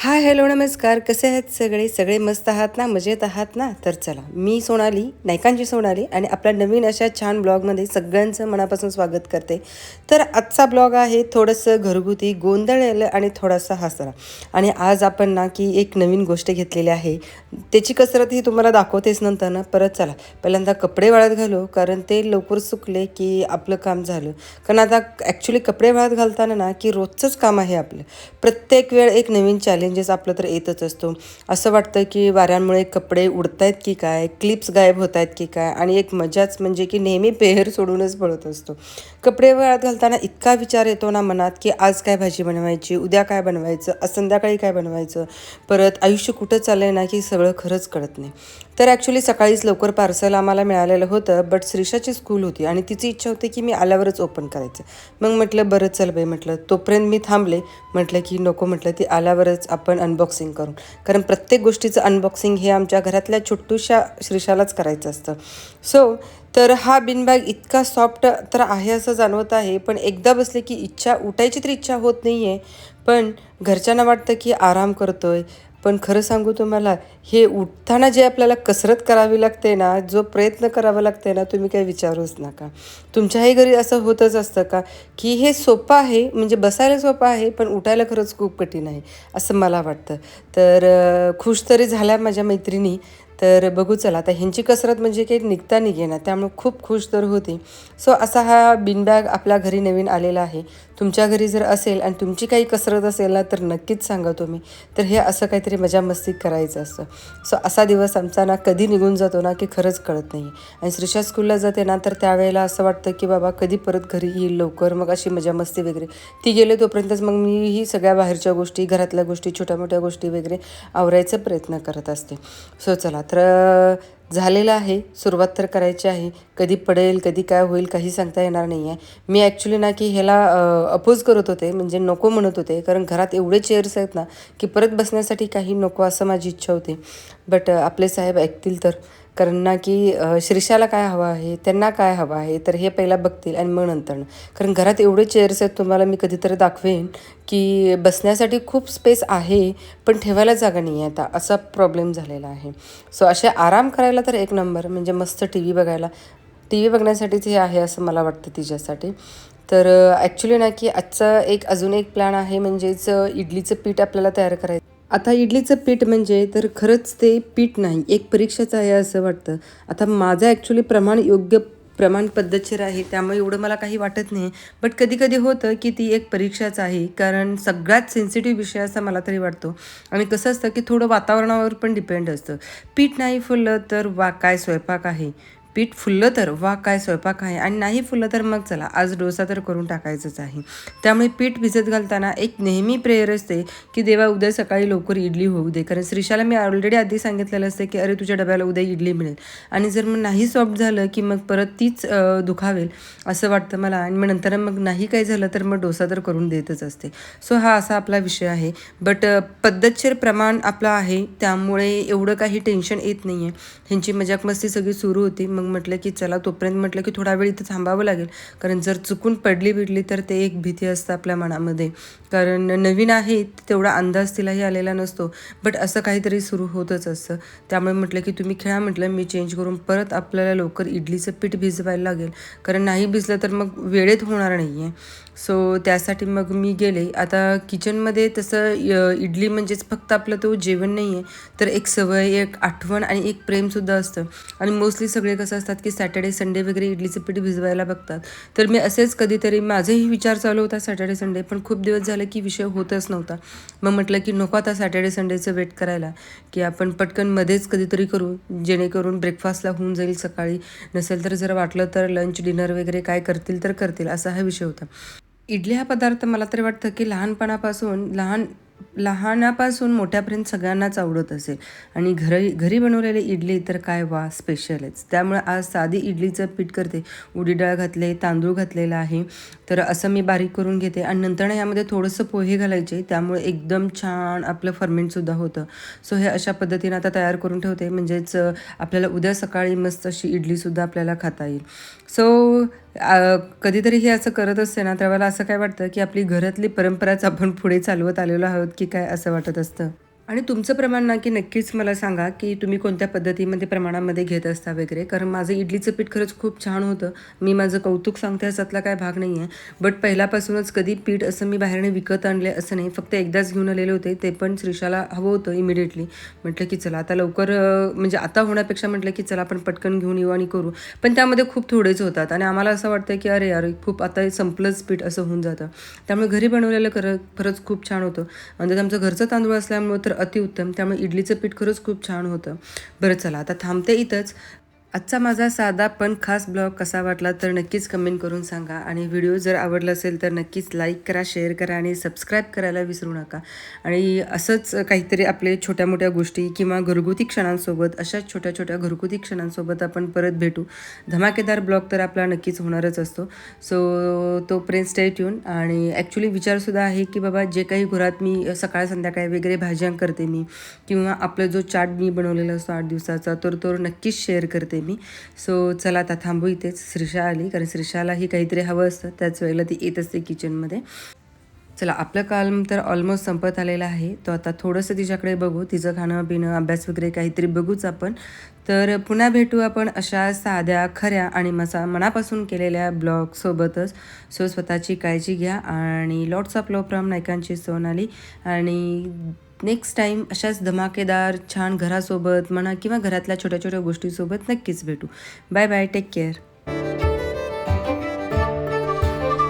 Hi hello नमस्कार. कसे आहेत सगळे? सगळे मस्त आहात ना? मजेत आहात ना? तर चला मी सोनाली नायकांची सोनाली आणि आपल्या नवीन अशा छान ब्लॉगमध्ये सगळ्यांचं मनापासून स्वागत करते. तर आजचा ब्लॉग आहे थोडंसं घरगुती गोंधळलेलं आणि थोडासा हसरा. आणि आज आपण ना की एक नवीन गोष्ट घेतलेली आहे. त्याची कसरत ही तुम्हाला दाखवतेच नंतर ना. परत चला पहिल्यांदा कपडे वाळत घालू कारण ते लवकर सुकले की आपलं काम झालं. कारण आता ॲक्च्युली कपडे वाळत घालताना ना की रोजचंच काम आहे आपलं. प्रत्येक वेळ एक नवीन चॅलेंज चॅलेंजेस आपलं तर येतच असतो. असं वाटतं की वाऱ्यांमुळे कपडे उडतायत की काय? क्लिप्स गायब होत आहेत की काय? आणि एक मजाच म्हणजे की नेहमी पेहर सोडूनच पळत असतो. कपडे वाळत घालताना इतका विचार येतो ना मनात की आज काय भाजी बनवायची? उद्या काय बनवायचं? आज संध्याकाळी काय बनवायचं? परत आयुष्य कुठं चाललं आहे ना की सगळं खरंच कळत नाही. तर ॲक्च्युली सकाळीच लवकर पार्सल आम्हाला मिळालेलं होतं बट श्रीषाची स्कूल होती आणि तिची इच्छा होती की मी आल्यावरच ओपन करायचं. मग म्हटलं बरं चल बाई म्हटलं. तोपर्यंत मी थांबले. म्हटलं की नको म्हटलं. ती आल्यावरच आपण अनबॉक्सिंग करून कारण प्रत्येक गोष्टीचं अनबॉक्सिंग हे आमच्या घरातल्या छोटूशा श्रीशालाच करायचं असतं. सो तर हा बिनबॅग इतका सॉफ्ट तर आहे असं जाणवत आहे पण एकदा बसले की इच्छा उठायची तर इच्छा होत नाही आहे पण घरच्यांना वाटतं की आराम करतोय पण खरं सांगू तुम्हाला हे उठताना जे आपल्याला कसरत करावी लागते ना जो प्रयत्न करावा लागते ना तुम्ही काही विचारूच नका. तुमच्याही घरी असं होतच असतं का की हे सोपं आहे म्हणजे बसायला सोपं आहे पण उठायला खरंच खूप कठीण आहे असं मला वाटतं. तर खुश तरी झाल्या माझ्या मैत्रिणी तर बघू चला. आता ह्यांची कसरत म्हणजे काही निघता निघेना त्यामुळे खूप खुश तर होती. सो असा हा बिनबॅग आपल्या घरी नवीन आलेला आहे. तुमच्या घरी जर असेल आणि तुमची काही कसरत असेल ना तर नक्कीच सांगा तुम्ही. तर हे असं काहीतरी मजा मस्ती करायचं असतं. सो असा दिवस आमचा ना कधी निघून जातो ना की खरंच कळत नाही. आणि श्रीषा स्कूलला जाते ना तर त्यावेळेला असं वाटतं की बाबा कधी परत घरी येईल लवकर मग अशी मजा मस्ती वगैरे. ती गेले तोपर्यंतच मग मी ही सगळ्या बाहेरच्या गोष्टी घरातल्या गोष्टी छोट्या मोठ्या गोष्टी वगैरे आवरायचा प्रयत्न करत असते. सो चला. तर अं, झालेलं आहे. सुरुवात तर करायची आहे. कधी पडेल कधी काय होईल काही सांगता येणार नाही आहे मी ॲक्च्युली ना की ह्याला अपोज करत होते. म्हणजे नको म्हणत होते. कारण घरात एवढे चेअर्स आहेत ना की परत बसण्यासाठी काही नको असं माझी इच्छा होती. बट आपले साहेब ऐकतील तर. कारण ना की शीर्षाला काय हवं आहे? त्यांना काय हवं आहे? तर हे पहिला बघतील आणि मग नंतर कारण घरात एवढे चेअर्स आहेत तुम्हाला मी कधीतरी दाखवेन की बसण्यासाठी खूप स्पेस आहे पण ठेवायला जागा नाही आहे आता. असा प्रॉब्लेम झालेला आहे. सो असे आराम करायला तर एक नंबर म्हणजे मस्त टी व्ही बघायला. टी व्ही बघण्यासाठीच हे आहे असं मला वाटतं तिच्यासाठी. तर ॲक्च्युली ना की आजचा एक अजून एक प्लॅन आहे म्हणजेच इडलीचं पीठ आपल्याला तयार करायचं. आता इडलीचं पीठ म्हणजे तर खरंच ते पीठ नाही एक परीक्षाच आहे असं वाटतं. आता माझं ॲक्च्युली प्रमाण योग्य प्रमाण पद्धतशीर आहे त्यामुळे एवढं मला काही वाटत नाही. बट कधी कधी होतं की ती एक परीक्षाच आहे कारण सगळ्यात सेन्सिटिव्ह विषय असा मला तरी वाटतो. आणि कसं असतं की थोडं वातावरणावर पण डिपेंड असतं. पीठ नाही फुललं तर वा काय स्वयंपाक आहे? पीठ फुललं तर वा काय स्वयंपाक आहे? आणि नाही फुललं तर मग चला आज डोसा तर करून टाकायचंच आहे. त्यामुळे पीठ भिजत घालताना एक नेहमी प्रेयर असते की देवा उद्या सकाळी लवकर इडली होऊ दे. कारण श्रीशाला मी ऑलरेडी आधी सांगितलेलं असते की अरे तुझ्या डब्याला उद्या इडली मिळेल. आणि जर मग नाही सॉफ्ट झालं की मग परत तीच दुखावेल असं वाटतं मला. आणि मग नंतर मग नाही काही झालं तर मग डोसा तर करून देतच असते. सो हा असा आपला विषय आहे. बट पद्धतशीर प्रमाण आपलं आहे. त्यामुळे एवढं काही टेन्शन येत नाही आहे ह्यांची मजाक मस्ती सगळी सुरू होती. मग मग म्हटलं की चला तोपर्यंत म्हटलं की थोडा वेळ इथं थांबावं लागेल. कारण जर चुकून पडली बिडली तर ते एक भीती असतं आपल्या मनामध्ये. कारण नवीन आहे तेवढा अंदाज तिलाही आलेला नसतो. बट असं काहीतरी सुरू होतच असतं. त्यामुळे म्हटलं की तुम्ही खेळा म्हटलं मी चेंज करून परत आपल्याला लवकर इडलीचं पीठ भिजवायला लागेल. कारण नाही भिजलं तर मग वेळेत होणार नाही आहे सो त्यासाठी मग मी गेले. आता किचनमध्ये तसं य- इडली म्हणजेच फक्त आपलं तो जेवण नाही आहे तर एक सवय एक आठवण आणि एक प्रेमसुद्धा असतं. आणि मोस्टली सगळे कसं असतात की सॅटर्डे संडे वगैरे इडलीचं पीठ भिजवायला बघतात. तर मी असेच कधीतरी माझाही विचार चालू होता सॅटर्डे संडे पण खूप दिवस झाले की विषय होतच नव्हता. मग म्हटलं की नको आता सॅटर्डे संडेचं वेट करायला की आपण पटकन मध्येच कधीतरी करू जेणेकरून ब्रेकफास्टला होऊन जाईल सकाळी. नसेल तर जर वाटलं तर लंच डिनर वगैरे काय करतील तर करतील असा हा विषय होता. इडली हा पदार्थ मला तरी वाटतं की लहानपणापासून लहान लहानापासून मोठ्यापर्यंत सगळ्यांनाच आवडत असेल. आणि घरी घरी बनवलेली इडली तर काय वा स्पेशलच त्यामुळे आज साधी इडलीचं पीठ करते. उडी डाळ घातले तांदूळ घातलेला आहे. तर असं मी बारीक करून घेते. आणि नंतर यामध्ये थोडंसं पोहे घालायचे. त्यामुळे एकदम छान आपलं फर्मेंटसुद्धा होतं. सो हे अशा पद्धतीनं आता तयार करून ठेवते. म्हणजेच आपल्याला उद्या सकाळी मस्त अशी इडलीसुद्धा आपल्याला खाता येईल. सो कधीतरी हे असं करत असते ना त्यावेळेला असं काय वाटतं की आपली घरातली परंपराच आपण पुढे चालवत आलेलो आहोत की काय असं वाटत असतं? आणि तुमचं प्रमाण ना की नक्कीच मला सांगा की तुम्ही कोणत्या पद्धतीमध्ये प्रमाणामध्ये घेत असता वगैरे? कारण माझं इडलीचं पीठ खरंच खूप छान होतं. मी माझं कौतुक सांगते असातला काय भाग नाही आहे बट पहिल्यापासूनच कधी पीठ असं मी बाहेरने विकत आणले असं नाही. फक्त एकदाच घेऊन आलेले होते. ते पण श्रीशाला हवं होतं इमिडिएटली म्हटलं की चला आता लवकर म्हणजे आता होण्यापेक्षा म्हटलं की चला आपण पटकन घेऊन येऊ आणि करू. पण त्यामध्ये खूप थोडेच होतात. आणि आम्हाला असं वाटतं की अरे यार खूप आता संपलंच पीठ असं होऊन जातं. त्यामुळे घरी बनवलेलं खरं खरंच खूप छान होतं. आणि त्यात आमचं घरचं तांदूळ असल्यामुळं तर अतिउत्तम. त्यामुळे इडलीचं पीठ खरंच खूप छान होतं. बरं चला आता थांबते इथंच. आजचा माझा साधा पण खास ब्लॉग कसा वाटला तर नक्कीच कमेंट करून सांगा. आणि व्हिडिओ जर आवडला असेल तर नक्कीच लाईक करा शेअर करा आणि सबस्क्राईब करायला विसरू नका. आणि असंच काहीतरी आपले छोट्या मोठ्या गोष्टी किंवा घरगुती क्षणांसोबत अशाच छोट्या छोट्या घरगुती क्षणांसोबत आपण परत भेटू. धमाकेदार ब्लॉग तर आपला नक्कीच होणारच असतो. सो तो प्रेन स्टे ट्यून आणि ॲक्च्युली विचारसुद्धा आहे की बाबा जे काही घरात मी सकाळ संध्याकाळी वगैरे भाज्या करते मी किंवा आपलं जो चाट मी बनवलेला असतो आठ दिवसाचा तर तो नक्कीच शेअर करते. मी सो चला आता थांबू इथेच. श्रीषा आली कारण श्रीषालाही काहीतरी हवं असतं. त्याच वेळेला ती येत असते किचनमध्ये चला आपलं काम तर ऑलमोस्ट संपत आलेलं आहे. तो आता थोडंसं तिच्याकडे बघू. तिचं खाणं पिणं अभ्यास वगैरे काहीतरी बघूच आपण. तर पुन्हा भेटू आपण अशा साध्या खऱ्या आणि मसा मनापासून केलेल्या ब्लॉगसोबतच सो स्वतःची काळजी घ्या. आणि लॉट्स ऑफ लव फ्रॉम नायकांची सोनाली आणि नेक्स्ट टाईम अशाच धमाकेदार छान घरासोबत म्हणा किंवा घरातल्या छोट्या छोट्या गोष्टीसोबत नक्कीच भेटू. Bye bye take care